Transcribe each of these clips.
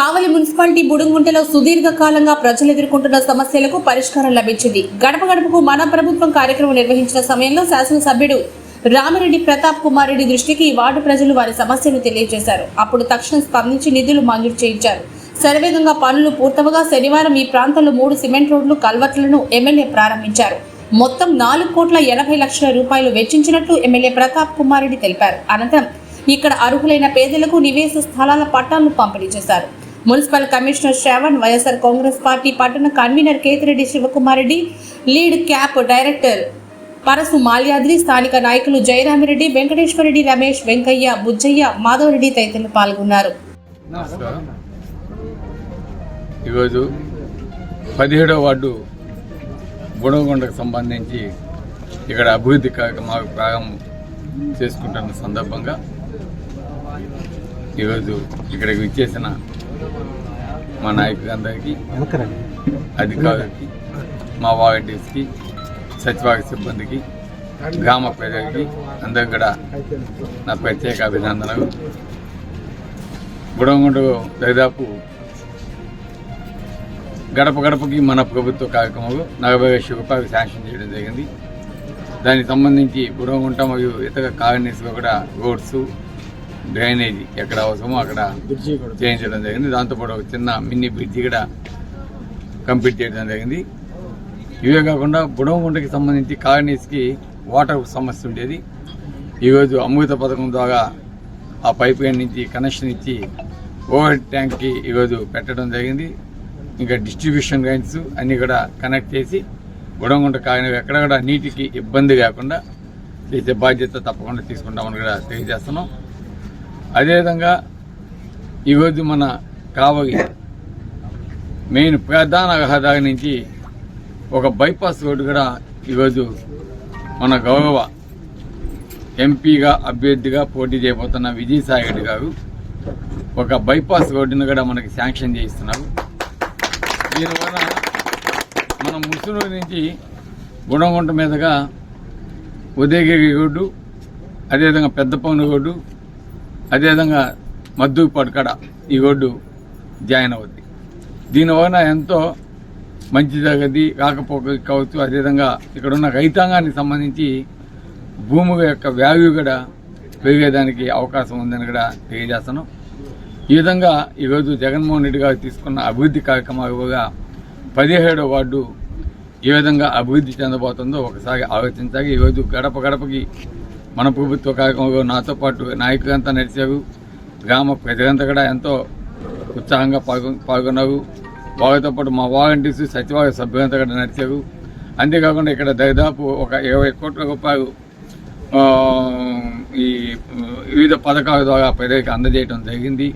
కావలి municipality బుడుగుంటలో సుదీర్ఘకాలంగా ప్రజలు ఎదుర్కొంటున్న సమస్యలకు పరిష్కారం లభించింది. గడప గడపకు మన ప్రభుత్వం కార్యక్రమం నిర్వహించిన సమయంలో శాసనసభ్యుడు రామిరెడ్డి ప్రతాప్ కుమార్ రెడ్డి దృష్టికి ఈ వార్డు ప్రజలు వారి సమస్యను తెలియజేశారు. అప్పుడు తక్షణం స్పందించి నిధులు మంజూరు చేయించారు. శరవేగంగా పనులు పూర్తవగా శనివారం ఈ ప్రాంతంలో మూడు సిమెంట్ రోడ్లు కల్వర్ట్లను ఎమ్మెల్యే ప్రారంభించారు. మొత్తం నాలుగు కోట్ల ఎనభై లక్షల రూపాయలు వెచ్చించినట్లు ఎమ్మెల్యే ప్రతాప్ కుమార్ రెడ్డి తెలిపారు. అనంతరం ఇక్కడ అర్హులైన పేదలకు నివేశ స్థలాల పట్టాలను పంపిణీ చేశారు. Municipal commissioner Shravan YSR Congress party పట్టణ convener Ketireddy Sivakumar Reddy LIDCAP director Parasu Malyadri స్థానిక నాయకులు జయరామిరెడ్డి వెంకటేశ్వరరెడ్డి రమేష్ వెంకయ్య బుజ్జయ్య మాధవరెడ్డి తదితరులు పాల్గొన్నారు. ఈరోజు పదిహేడో వార్డు గుణగొండకు సంబంధించి ఇక్కడ అభివృద్ధి కార్యక్రమాలు ప్రారంభం చేసుకుంటున్న సందర్భంగా ఈరోజు ఇక్కడికి విచ్చేసిన మా నాయకులందరికీ అధికారులకి మా వాలంటీర్స్కి సచివాలయ సిబ్బందికి గ్రామ ప్రజలకి అందరికి కూడా నా ప్రత్యేక అభినందనలు. గుడగుండు దాదాపు గడప గడపకి మన ప్రభుత్వ కార్యక్రమాలు నలభై లక్షల రూపాయలు శాంక్షన్ చేయడం జరిగింది. దానికి సంబంధించి గుడగుంట మరియు ఇతర కాలనీస్లో కూడా రోడ్స్ డ్రైనేజీ ఎక్కడ అవసరమో అక్కడ చేయించడం జరిగింది. దాంతోపాటు ఒక చిన్న మినీ బ్రిడ్జి కూడా కంప్లీట్ చేయడం జరిగింది. ఇవే కాకుండా బుడమగుంటకి సంబంధించి కాలనీస్కి వాటర్ సమస్య ఉండేది. ఈరోజు అమృత పథకం ద్వారా ఆ పైప్ లైన్ నుంచి కనెక్షన్ ఇచ్చి ఓవర్ ట్యాంక్కి ఈరోజు పెట్టడం జరిగింది. ఇంకా డిస్ట్రిబ్యూషన్ లైన్స్ అన్నీ కూడా కనెక్ట్ చేసి బుడమగుంట కాలనీ ఎక్కడ కూడా నీటికి ఇబ్బంది లేకుండా చేసే బాధ్యత తప్పకుండా తీసుకుంటామని కూడా తెలియజేస్తున్నాం. అదేవిధంగా ఈరోజు మన కావలి మెయిన్ ప్రధాన రహదారి నుంచి ఒక బైపాస్ రోడ్డు కూడా ఈరోజు మన గౌరవ ఎంపీగా అభ్యర్థిగా పోటీ చేయబోతున్న విజయసాయి రెడ్డి గారు ఒక బైపాస్ రోడ్డును కూడా మనకి శాంక్షన్ చేయిస్తున్నారు. దీనివల్ల మన ముసునూరు నుంచి గుణగుంట మీదుగా ఉదయగిరి రోడ్డు అదేవిధంగా పెద్దపౌని రోడ్డు అదేవిధంగా మద్దు పడకడ ఈ రోడ్డు జాయిన్ అవుద్ది. దీనివలన ఎంతో మంచి జరగది రాకపోక కావచ్చు. అదేవిధంగా ఇక్కడ ఉన్న రైతాంగానికి సంబంధించి భూమి యొక్క వాల్యూ కూడా పెరిగేదానికి అవకాశం ఉందని కూడా తెలియజేస్తున్నాం. ఈ విధంగా ఈరోజు జగన్మోహన్ రెడ్డి గారు తీసుకున్న అభివృద్ధి కార్యక్రమాలుగా పదిహేడో వార్డు ఏ విధంగా అభివృద్ధి చెందబోతుందో ఒకసారి ఆలోచించాలి. ఈరోజు గడప గడపకి మన ప్రభుత్వ కార్యక్రమంలో నాతో పాటు నాయకులంతా నడిచారు. గ్రామ ప్రజలంతా కూడా ఎంతో ఉత్సాహంగా పాల్గొ పాల్గొన్నారు. వాళ్ళతో పాటు మా వాలంటీర్స్ సచివాలయ సభ్యులంతా కూడా నడిచారు. అంతేకాకుండా ఇక్కడ దాదాపు ఒక ఇరవై కోట్ల రూపాయలు ఈ వివిధ పథకాల ద్వారా ప్రజలకు అందజేయడం జరిగింది.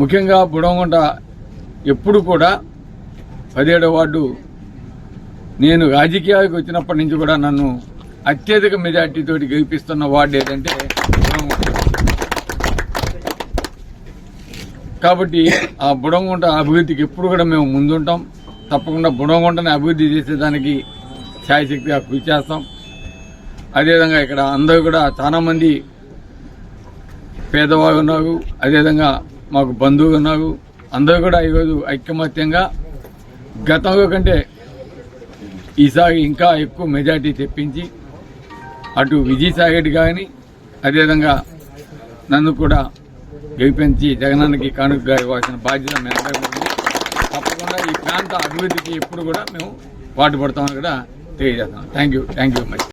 ముఖ్యంగా బుడమగుంట ఎప్పుడు కూడా పదిహేడవ వార్డు నేను రాజకీయాలకు వచ్చినప్పటి నుంచి కూడా నన్ను అత్యధిక మెజార్టీతో గెలిపిస్తున్న వార్డు ఏదంటే కాబట్టి ఆ బుడంగుంట అభివృద్ధికి ఎప్పుడు కూడా మేము ముందుంటాం. తప్పకుండా బుడంగుంటని అభివృద్ధి చేసేదానికి ఛాయశక్తిగా కృషి చేస్తాం. అదేవిధంగా ఇక్కడ అందరూ కూడా చాలామంది పేదవాళ్ళు ఉన్నారు. అదేవిధంగా మాకు బంధువులు ఉన్నారు. అందరూ కూడా ఈరోజు ఐకమత్యంగా గతంలో కంటే ఈసారి ఇంకా ఎక్కువ మెజార్టీ తెప్పించి అటు విజయసాయి రెడ్డి కానీ అదేవిధంగా నన్ను కూడా గెలిపించి జగనానికి కానుకగా ఇవ్వాల్సిన బాధ్యత మేము తప్పకుండా ఈ ప్రాంత అభివృద్ధికి ఎప్పుడు కూడా మేము పాటుపడతామని కూడా తెలియజేస్తాం thank you thank you much